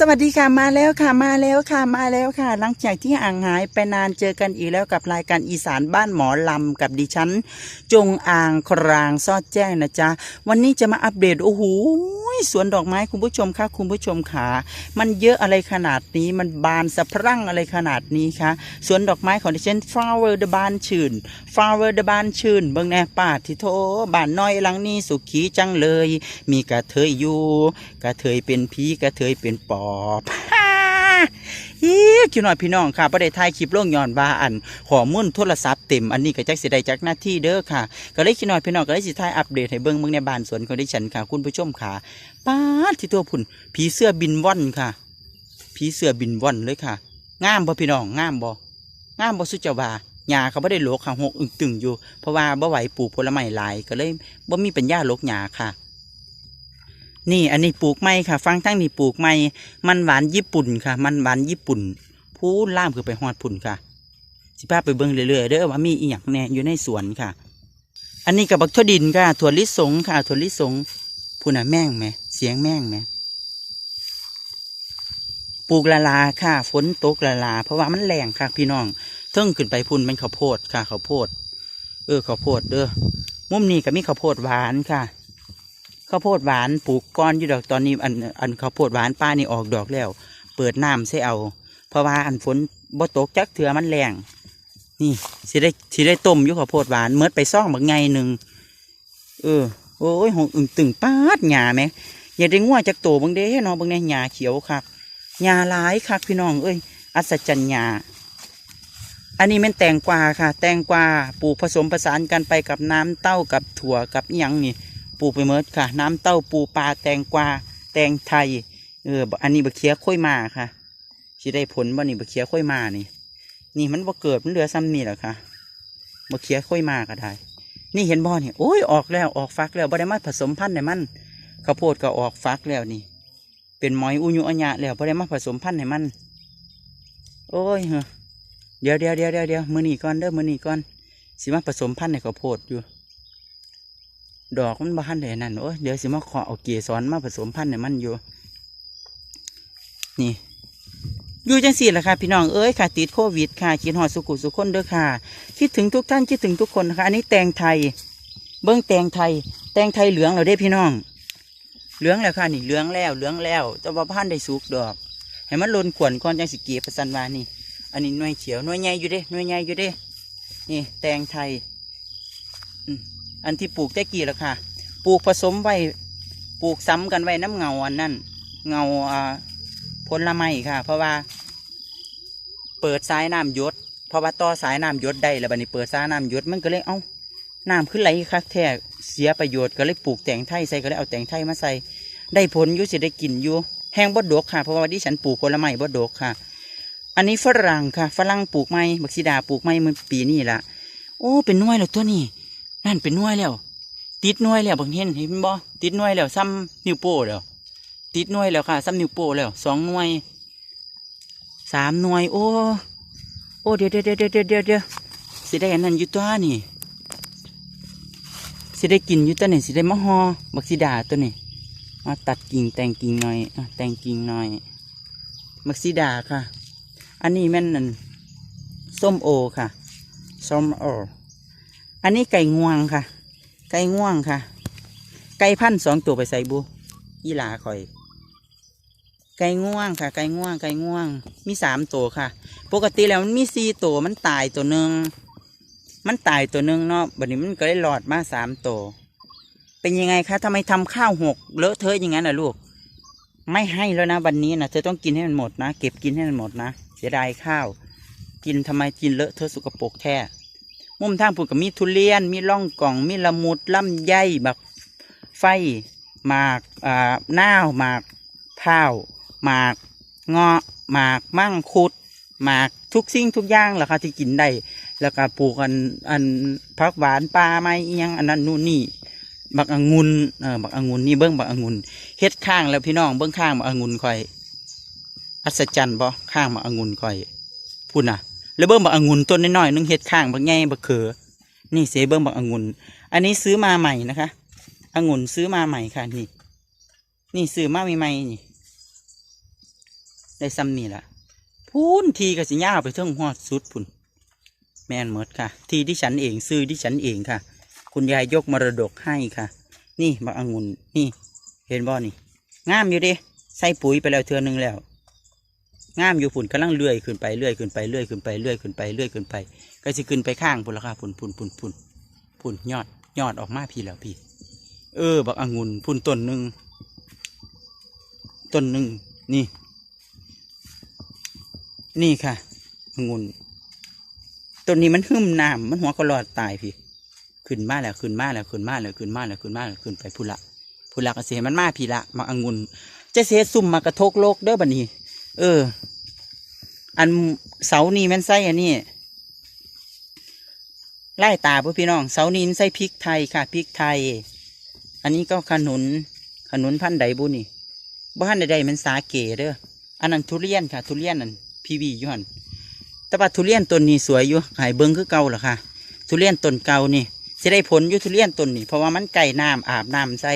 สวัสดีค่ะมาแล้วค่ะมาแล้วค่ะมาแล้วค่ะ หลังจากที่ห่างหายไปนานเจอกันอีกแล้วกับรายการอีสานบ้านหมอลำกับดิฉัน จงอ่างครางซอดแจ้งนะจ๊ะ วันนี้จะมาอัปเดตโอ้โหสวนดอกไม้คุณผู้ชมค่ะคุณผู้ชมขามันเยอะอะไรขนาดนี้มันบานสะพรั่งอะไรขนาดนี้คะสวนดอกไม้ของดิฉัน flower เดบานชื่น flower เดบานชื่นเบิ่งแน่ป้าที่โทบ้านน้อยหลังนี้สุขีจังเลย มีกระเทยอยู่ กระเทยเป็นผีกระเทยเป็นปอบอีคิวหน่อยพี่น้องค่ะประเดี๋ยวถ่ายคลิปล่งย้อนว่าอันขอมูลโทรศัพท์เต็มอันนี้ก็จักสิได้จากหน้าที่เด้อค่ะ ก็เลยคิดหน่อยพี่น้องก็เลยสิถ่ายอัปเดตให้เบิ่งเบิ่งในบ้านสวนของดิฉันค่ะ คุณผู้ชมค่ะป้าดที่ตัวพุ่นผีเสื้อบินว่อนค่ะผีเสื้อบินว่อนเลยค่ะงามบ่พี่น้องงามบ่งามบ่สุจวาหญ้าเขาบ่ได้โลกค่ะหกอึงตึงอยู่ เพราะว่าบ่ไหวปลูกผลไม้หลายก็เลยบ่มีปัญญาโลกหญ้าค่ะ นี่อันนี้ปลูกไม้ค่ะ ฟังทั้งนี้ปลูกไม้มันหวานญี่ปุ่นค่ะ มันหวานญี่ปุ่น พูนล่ามคือไปฮอดพุ่นค่ะ สิพาไปเบิ่งเรื่อยๆเด้อว่ามีอีหยังแน่อยู่ในสวนค่ะ อันนี้กับบักทั่วดินค่ะถั่วลิสงค่ะถั่วลิสงพูน่ะแม่งไหมเสียงแม่งไหมปลูกละลาค่ะฝนตกละลา เพราะว่ามันแรงค่ะ พี่น้องเทิงขึ้นไปพุ่นมันข้าวโพดค่ะข้าวโพด เออข้าวโพดเด้อมุมนี้ก็มีข้าวโพดหวานค่ะ ข้าวโพดหวานปลูกก้อนอยู่ดอกตอนนี้อันอันข้าวโพดหวานป้านี่ออกดอกแล้ว เปิดน้ำใส่เอา เพราะว่าอันฝนบ่ตกจักเถื่อมันแรงนี่สิได้สิได้ต้มอยู่ข้าวโพดหวานเมื่อไปซ่องบักไงหนึ่งเออโอ้ยหงอึ่งตึงป้าดหญ้าไหมอย่าได้ง่วจักโตบางเด้เนาะเบางเด้หญ้าเขียวคักหญ้าหลายคักพี่น้องเอ้ยอัศจรรย์หญ้าอันนี้แม่นแตงกวาค่ะ แตงกวาปลูกผสมผสานกันไปกับน้ำเต้ากับถั่วกับยังนี่ ปลูกไปเมิดค่ะ น้ำเต้าปูปลาแตงกวาแตงไทย เอออันนี้บะเคียค่อยมาค่ะสิได้ผลบ่นี่บะเคียค่อยมานี่ นี่มันบ่เกิดมันเหลือซ้ำนี่แหละค่ะบะเคียค่อยมาก็ได้ นี่เห็นบ่นี่โอ้ยออกแล้วออกฟักแล้วบ่ได้มาผสมพันธุ์ในมันข้าวโพดก็ออกฟักแล้วนี่ เป็นมอยอุยุอัญญะแล้วบ่ได้มาผสมพันธุ์ในมัน โอ้ยเหอเดี๋ยวเดี๋ยวเดี๋ยวเดี๋ยวเดี๋ยวมือนี่ก่อนเด้อมือนี่ก่อนสิมาผสมพันธุ์ในข้าวโพดอยู่ ดอกมันบานเลยนั่นโอ้ยเดี๋ยวสิมาขอเอาเกสรมาผสมพันธุ์ในมันอยู่ นี่ อยู่จังสี่แหละค่ะ พี่น้องเอ้ยค่ะ ติดโควิดค่ะคิดหอดสุขุสุขคนเด้อค่ะ คิดถึงทุกท่านคิดถึงทุกคนนะคะอันนี้แตงไทย เบิ้งแตงไทย แตงไทยเหลืองเราได้พี่น้อง เหลืองแล้วค่ะนี่เหลืองแล้วเหลืองแล้วแต่ว่าพันธุ์ได้สุกดอกให้มันลนขวนก่อนจังสิเก็บประสันวานี่ อันนี้หน่วยเขียวหน่วยใหญ่อยู่เด้หน่วยใหญ่อยู่เด้นี่ แตงไทย อันที่ปลูกแต่กี่ล้วค่ะ ปลูกผสมไว้ปลูกซ้ำกันไว้น้ำเงาอันนั้นเงาอ่าผลไม้ค่ะ เพราะว่า เปิดสายน้ำยศเพราะว่าต่อสายน้ำยศได้แล้วบัดนี้เปิดสายน้ำยศมันก็เลยเอ้าน้ำขึ้นไหลคักแท้เสียประโยชน์ก็เลยปลูกแตงไทยใส่ก็เลยเอาแตงไทยมาใส่ได้ผลยู่สิได้กินอยู่แห้งบดดกค่ะเพราะว่าที่ฉันปลูกผลไม้บดดกค่ะ อันนี้ฝรั่งค่ะฝรั่งปลูกไม้บักซีดาปลูกไม้เมื่อปีนี้ละโอ้เป็นน้วยแล้วตัวนี้ นั่นเป็นน่วยแล้ว ติดน่วยแล้วบางเห็นเห็นบ่ติดน่วยแล้วซ้ำนิ้วโป้แล้ว ติดน่วยแล้วค่ะซ้ำนิ้วโป้แล้วสองน่วยสามน่วยโอ้โอ้เดี๋ยวเดี๋ยวเดี๋ยวเดี๋ยวเดี๋ยวเดี๋ยวสิได้อันนั้นอยู่ตัวนี่สิได้กินอยู่ตัวนี่สิได้มะฮอบักสีดาตัวนี้มาตัดกิ่งแต่งกิ่งหน่อยแต่งกิ่งหน่อยบักสีดาค่ะ อันนี้แม่นนั่นส้มโอค่ะส้มโอ อันนี้ไก่งวงค่ะ ไก่ง่วงค่ะ ไก่พันสองตัวไปใส่บุอีหลาคอย ไก่ง่วงค่ะ ไก่ง่วง ไก่ง่วง มีสามตัวค่ะ ปกติแล้วมันมีสี่ตัวมันตายตัวหนึ่งมันตายตัวหนึ่งเนาะบัดนี้มันก็ได้หลอดมาสามตัวเป็นยังไงคะทำไมทำข้าวหกเลอะเทอะอย่างนั้นนะลูก ไม่ให้แล้วนะวันนี้นะเธอต้องกินให้มันหมดนะ เก็บกินให้มันหมดนะเสียดายข้าว กินทำไมกินเลอะเทอะสกปรกแท้ มุมทางปุ่นก็มีทุเรียน มีล่องกล่อง มีละมุดลำไยแบักไฟหมากอ่าหน้าวหมากเท้าหมากเงาะหมากมั่งคุดหมากทุกสิ่งทุกอย่างแหละค่ะที่กินได้แล้วก็ปลูกอันอันผักหวานปลาไม้อิหยังอันนั้นนู่นนี่บักองุ่นเออบักองุ่นนี่เบิ้งบักองุ่นเฮ็ดข้างแล้วพี่น้องเบิ้งข้างบักองุ่นคอย อัศจรรย์บ่ข้างบักองุ่นคอยพูดนะ แล้วเบิ้งบักองุ่นต้นน้อยๆนึงเห็ดข้างบักใหญ่บักเขือนี่เสเบิ้งบักองุ่นอันนี้ซื้อมาใหม่นะคะองุ่นซื้อมาใหม่ค่ะนี่ นี่ซื้อมาใหม่ๆนี่ ได้ซ้ำนี่ล่ะพูนทีก็สิย่าไปเทิงฮอดสุดพุ่น แม่นหมดค่ะ ทีที่ฉันเองซื้อที่ฉันเองค่ะ คุณยายยกมรดกให้ค่ะ นี่บักองุ่นนี่ เห็นบ่นี่งามอยู่ดิใส่ปุ๋ยไปแล้วเทือหนึงแล้ว งามอยู่พุ่นกำลังเลื่อยขึ้นไปเลื่อยขึ้นไปเลื่อยขึ้นไปเลื่อยขึ้นไปเลื่อยขึ้นไปก็สิขึ้นไปข้างพุ่นละค่ะพุ่นพุ่นพุ่นพุ่นพุ่นยอดยอดออกมาพี่แล้วพี่ เออบักองุ่นพุ่นต้นหนึ่งต้นหนึ่งนี่ นี่ค่ะองุ่นต้นนี้มันหึมน้ำมันหัวก็รอดตายพี่ ขึ้นมาแล้วขึ้นมาแล้วขึ้นมาแล้วขึ้นมาแล้วขึ้นมาแล้วขึ้นไปพุ่นละพุ่นละก็เสียมันมาพี่ละมาองุ่นจะเสียซุ่มมากระทกโลกเด้อบัดนี้ เออ อันเสานี่มันใส่อันนี้ไล่ตาพวกพี่น้อง เสานี่มันใส่พริกไทยค่ะพริกไทย อันนี้ก็ขนุน ขนุนพันธุ์ใดบุนี่บ้านใดๆมันสาเกเด้ออันนั้นทุเรียนค่ะ ทุเรียนนั่นพีวีอยู่หันแต่ว่าทุเรียนต้นนี้สวยอยู่หายเบิ้งคือเก่าเหรอค่ะ ทุเรียนต้นเก่านี่สิได้ผลอยู่ทุเรียนต้นนี้เพราะว่ามันไก่น้ำอาบน้ำใส่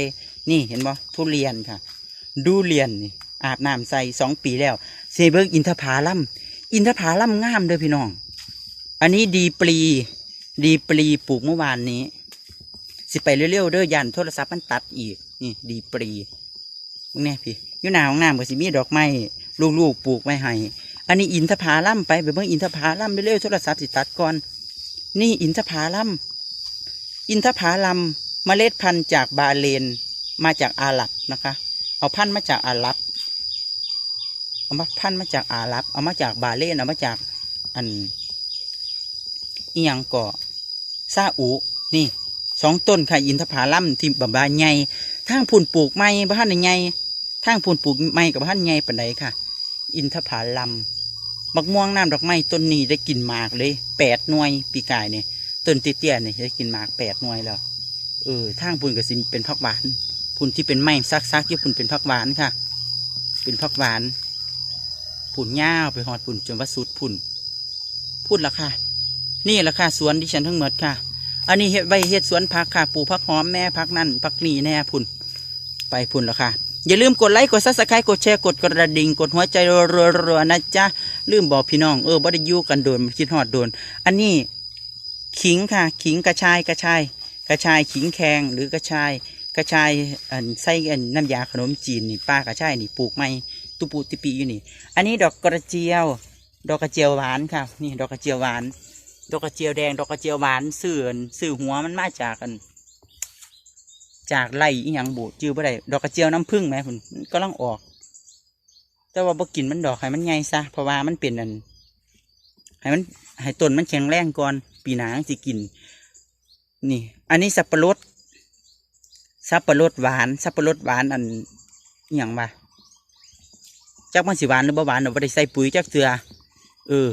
นี่เห็นบ่ทุเรียนค่ะ ดูเรียนนี่ อาบน้ำใส่สองปีแล้วเซเบิ้งอินทผาลัมอินทผาลัมงามเด้อพี่น้อง อันนี้ดีปลี ดีปลีปลูกเมื่อวานนี้ สิไปเร็วๆเด้อยันโทรศัพท์มันตัดอีกนี่ดีปรีมึงเนี่ยพี่อยู่หน้าห้องน้ำก็สิมีดอกไม้ลูกๆปลูกไว้ให้อันนี้อินทผาลัมไปไปเบิ่งอินทผาลัมเร็วๆโทรศัพท์สิตัดก่อน นี่อินทผาลัมอินทผาลัมเมล็ดพันธุ์จากบาเลนมาจากอาหรับนะคะ เอาพันธุ์มาจากอาหรับ เอามาพันมาจากอาหรับ เอามาจากบาเลนเอามาจากอันอียังก่อซาอุนี่สองต้นค่ะอินทผลัมที่บำบาใหญ่ทางพุ่นปลูกไม้บ้านใหญ่ทางพุ่นปลูกไม้กับบ้านใหญ่ปานใดค่ะ อินทผลัมบักม่วงน้ำดอกไม้ต้นนี้ได้กินหมากเลยแปดหน่วยปีกายเนี่ยต้นเตี้ยๆเนี่ยได้กินหมากแปดหน่วยแล้วเออทางพุ่นกับสิเป็นผักหวานพุ่นที่เป็นไม้ซักๆที่พุ่นเป็นผักหวานค่ะ เป็นผักหวาน พุ่นย่าไปหอดพุ่นจนว่าสุดพุ่นพุ่นละค่ะ นี่ละค่ะสวนที่ฉันทั้งหมดค่ะ อันนี้เฮ็ดใบเฮ็ดสวนผักค่ะปลูกผักหอมแม่ผักนั่นผักนี่แน่พุ่นไปพุ่นล้วค่ะ อย่าลืมกดไลค์กดซับสไครต์กดแชร์กดกระดิ่งกดหัวใจรัวๆนะจ๊ะลืมบอกพี่น้องเออบ่ได้ยู่กันโดนคิดฮอดโดน อันนี้ขิงค่ะขิงกระชายกระชายกระชายขิงแขงหรือกระชายกระชายอันใส่อันน้ำยาขนมจีนนี่ป้ากระชายนี่ปลูกไม่ ตุปูติปีอยู่นี่ อันนี้ดอกกระเจียว ดอกกระเจียวหวานค่ะ นี่ดอกกระเจียวหวาน ดอกกระเจียวแดง ดอกกระเจียวหวานสื่อนสื่อหัวมันมาจากกัน จากไร่อีหยังบูจื้อบ่ได้ดอกกระเจียวน้ำผึ้งแหม่พุ่นมันก็ลังออก แต่ว่าบ่กินมันดอกให้มันใหญ่ซะเพราะว่ามันเป็นอันให้มันให้ต้นมันแข็งแรงก่อนปีหนาสิกิน นี่ อันนี้สับปะรดสับปะรดหวาน สับปะรดหวานอันอย่างว่า จักมันสิหวานหรือบ่หวานเราบ่ได้ใส่ปุ๋ยจักเตือเออ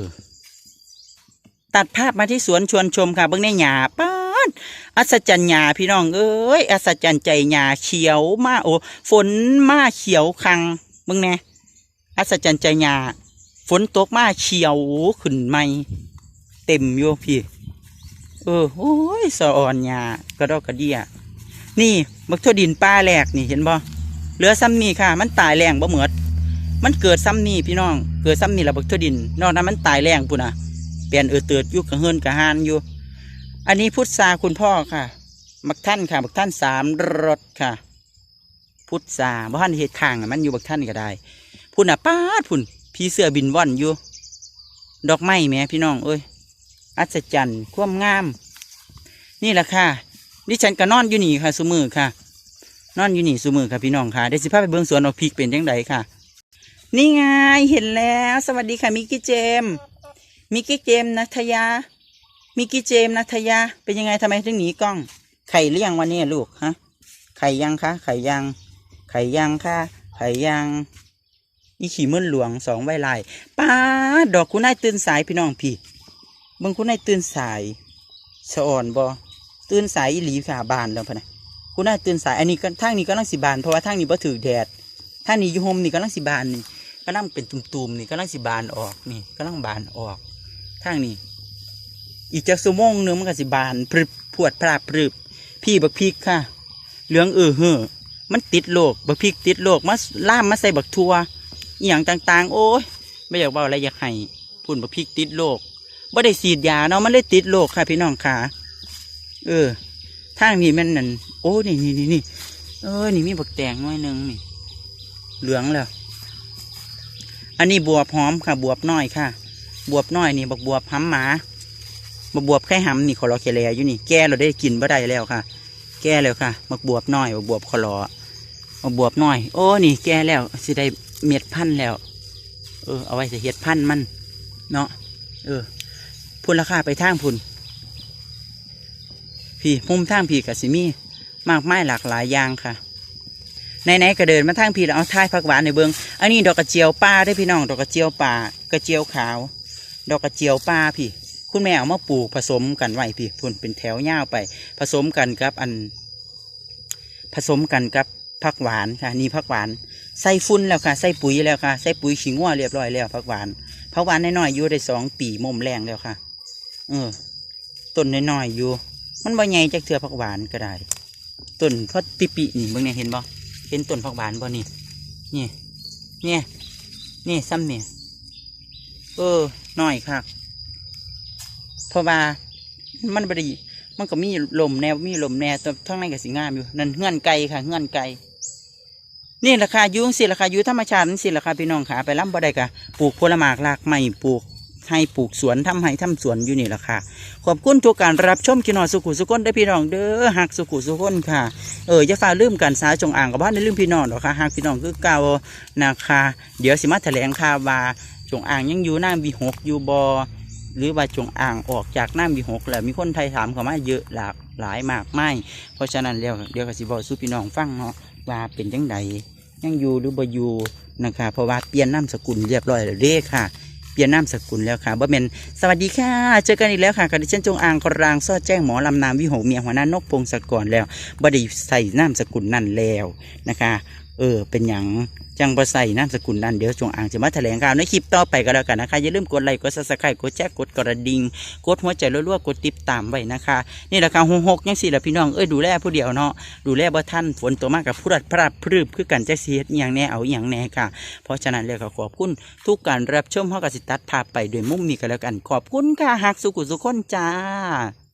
ตัดภาพมาที่สวนชวนชมค่ะ เบื้องในหญ้าป้านอัศจรรย์หญ้าพี่น้องเอ้ยอัศจรรย์ใจหญ้าเขียวมาโอ้ฝนมาเขียวคังเบื้องแน่อัศจรรย์ใจหญ้าฝนตกมาเขียวขึ้นใหม่เต็มอยู่พี่ เออโอ้ยสะอ่อนหญ้ากระดอกกระเดียนี่บักทั่วดินป้าแหลกนี่เห็นบ่เหลือซ้ำนี่ค่ะ มันตายแรงบ่เหมือด มันเกิดซ้ำนี่พี่น้อง เกิดซ้ำนี่แล้วบักทั่วดิน นอกนั้นมันตายแรงปุ่นนะเปลี่ยนเออเตือดยุกกระเฮินกระหานอยู่ อันนี้พุทธาคุณพ่อค่ะ บักท่านค่ะ บักท่านสามรถค่ะ พุทธาบ้านเหตุข้างมันอยู่บักท่านก็ได้พุ่นอะป้าดพุ่นพี่เสื้อบินว่อนอยู่ ดอกไม้แหม่พี่น้องเอ้ย อัศจรรย์ความงาม นี่แหละค่ะดิฉันก็นอนอยู่นี่ค่ะสุมือค่ะ นอนอยู่นี่สุมือค่ะพี่น้องค่ะเดี๋ยวสิพาไปเบื้องสวนเอาพริกเป็นยังไงค่ะ นี่ไงเห็นแล้ว สวัสดีค่ะมิกกี้เจม มิกกี้เจมนัทยา มิกกี้เจมนัทยา เป็นยังไงทำไมถึงหนีกล้อง ไข่เลี้ยงวันนี้ลูกฮะ ไข่ยังคะ ไข่ยัง ไข่ยังค่ะ ไข่ยังอีขี่มื่นหลวงสองใบลายป้าดอกคุณนายตื่นสายพี่น้องพี่เบิ่งคุณนายตื่นสายสะอ่อนบอตื่นสายหลีค่ะบานแล้วพะนะคุณน่าตื่นสายอันนี้ทางนี้ก็ลังสิบานเพราะว่าทางนี้บ่ถือแดดทางนี้อยู่โฮมนี่ก็ลังสิบานนี่ ก็ลังเป็นตุ่มๆนี่ก็ลังสิบานออกนี่ก็ลังบานออกทางนี้ อีกจากชั่วโมงหนึงมันก็สิบานพรึบพวดพราบพรึบพี่บักพริกค่ะ เหลืองเออเฮอมันติดโรคบักพริกติดโรคมาล่ามมาใส่บักทัวอหย่างต่าง ๆ โอ้ยไม่อยากว่าอะไรอยากให้พุ่นบักพริกติดโรคบ่ได้ฉีดยาเนาะมันเลยติดโรคค่ะ พี่น้องค่ะ เออทางนี้แมันนั่นโอ้นี่นี่นี่นี่เออนี่มีบักแตงหน้อยหนึงนี่เหลืองแล้ว อันนี้บวบหอมค่ะ บวบน้อยค่ะ บวบน้อยนี่บักบวบหำหมาบักบวบไข่หำนี่ขอรอเคลียอยู่นี่ แก่เราได้กินบ่ได้แล้วค่ะ แก่แล้วค่ะบักบวบน้อยบักบวบขอรอบักบวบน้อย โอ้นี่แก่แล้วสิได้เม็ดพันธุ์แล้ว เออเอาไว้จะเฮ็ดพันธุ์มัน เนาะเออพุ่นราคาไปทางพุ่นพี่มุมทางพี่กับสิมีมากไม้หลากหลายอย่างค่ะ ไหนๆก็เดินมาทางพี่แล้วเอาท้ายผักหวานในเบิงอันนี้ดอกกระเจียวป่าได้พี่น้องดอกกระเจียวป่ากระเจียวขาว ดอกกระเจียวป่าพี่ คุณแม่เอามาปลูกผสมกันไว้พี่พุ่นเป็นแถวยาวไป ผสมกันกับอัน ผสมกันกับผักหวานค่ะนี่ผักหวานใส่ฟุ้นแล้วค่ะใส่ปุ๋ยแล้วค่ะใส่ปุ๋ยขิงว่าเรียบร้อยแล้วผักหวานผักหวานน้อยๆอยู่ได้สองปีมุมแรงแล้วค่ะ เออต้นน้อยๆอยู่ มันบ่ใหญ่จากเถื่อผักหวานก็ได้ต้นพอปิปินี่เบิ่งเนี่ยเห็นบ่ เห็นต้นผักหวานบ่นี่นี่นี่นี่ซ้ำเนี่ยเออหน้อยค่ะเพราะว่ามันบดีมันก็มีลมแนวมีลมแนวแต่ทั้งในก็สิงามอยู่นั่นเงื่อนไกค่ะเงื่อนไกนี่ราคายุ่งสิราคาอยู่ธรรมชาติจังสิราคาพี่น้องขาไปล้ำบ่ได้กะปลูกผลไม้รากไม้ปลูก ให้ปลูกสวนทำให้ทำสวนอยู่นี่ราคาขอบคุณทุกการรับชมกินอดสุขุสุขนได้พี่น้องเด้อหักสุขุสุขนค่ะ เอออย่าฝ่าลืมกันสาจงอ่างกับบ้านในลืมพี่น้องหรอกค่ะหากพี่น้องคือเก่านะคะ เดี๋ยวสิมาแถลงข่าวว่าจงอ่างยังอยู่น้ำวีหกอยู่บอหรือว่าจงอ่างออกจากน้ำวีหกแล้วมีคนไทยถามเข้ามาเยอะหลากหลายมากไม่เพราะฉะนั้นแล้วเดี๋ยวกสิบอกสู้พี่น้องฟังเนาะว่าเป็นจังใดยังอยู่หรือบ่อยู่นะคะเพราะว่าเปลี่ยนนามสกุลเรียบร้อยแล้วเด้ค่ะ ลี่ยนนามสกุลแล้วค่ะบ่แมนสวัสดีค่ะ เจอกันอีกแล้วค่ะกับดิฉันจงอางกรางซอดแจ้งหมอลำนามวิหงเมียหัวหน้านกพงศกรแล้วบ่ได้ใส่นามสกุลนั่นแล้วนะคะ เออ เป็นอย่างจังบ่ใส่นามสกุลนั่นเดี๋ยวจงอ่างจะมาแถลงข่าวในคลิปต่อไปก็แล้วกันนะคะ อย่าลืมกดไลค์กดซับสไครต์กดแชร์กดกระดิ่งกดหัวใจรัวๆกดติดตามไว้นะคะ นี่แหละค่ะหกหกยังสี่ละพี่น้องเอ้ยดูแลผู้เดียวเนาะดูแลบ่ท่านฝนตัวมากกับผู้รัดพระพรืบคือกันจะเสียอย่างแน่เอาอย่างแน่ค่ะ เพราะฉะนั้นเลยก็ขอบคุณทุกการรับชมเฮากสิตัดภาพไปโดวยมุ่งมนี้ก็แล้วกัน ขอบคุณค่ะฮักสุขุสุขคนจ้า